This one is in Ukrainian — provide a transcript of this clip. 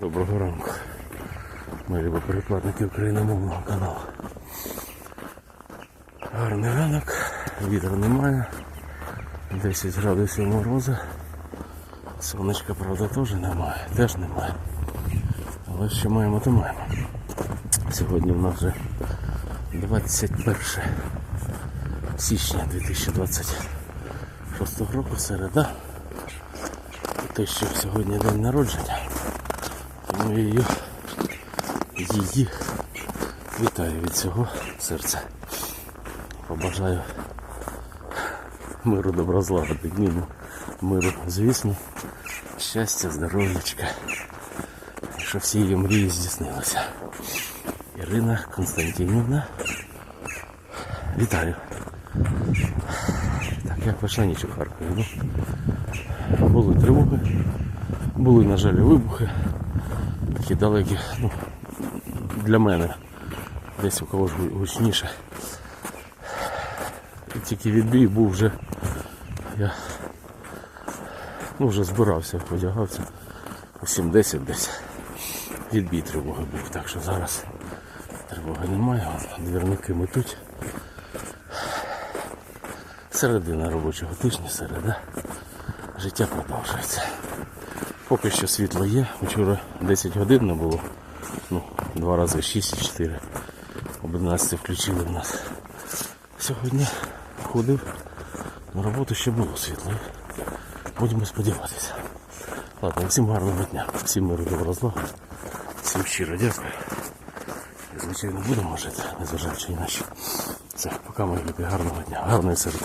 Доброго ранку. Любі перекладники україномовного каналу. Гарний ранок, вітру немає. 10 градусів морозу. Сонечка, правда, теж немає. Теж немає. Але що маємо, то маємо. Сьогодні в нас вже 21 січня 2026 року, середа. Те, що сьогодні день народження. Тому я її, її вітаю від цього серця. Побажаю миру, добра, злагоди, ні, ну, миру, звісно, щастя, здоров'ячка. І щоб всі її мрії здійснилися. Ірина Константинівна. Вітаю. Так, як почала ніч у Харкові. Ну, були тривоги, були, на жаль, вибухи такі далекі, ну, для мене. Десь у когось гу- гучніше. І тільки відбій був вже. Я ну, вже збирався, одягався. О 7-10 десь. Відбій тривоги був, так що зараз тривоги немає, двірники метуть. Середина робочого тижня, середа. Життя продовжується. Поки що світло є. Вчора 10 годин не було. Ну, два рази 6 і 4. Об 11 включили в нас. Сьогодні ходив на роботу ще було світло. Будемо сподіватися. Ладно, всім гарного дня, всім миру добра зла. Всім щиро дякую. І, звичайно, будемо жити, незважаючи на. Все, поки мої любі, гарного дня, гарної середи.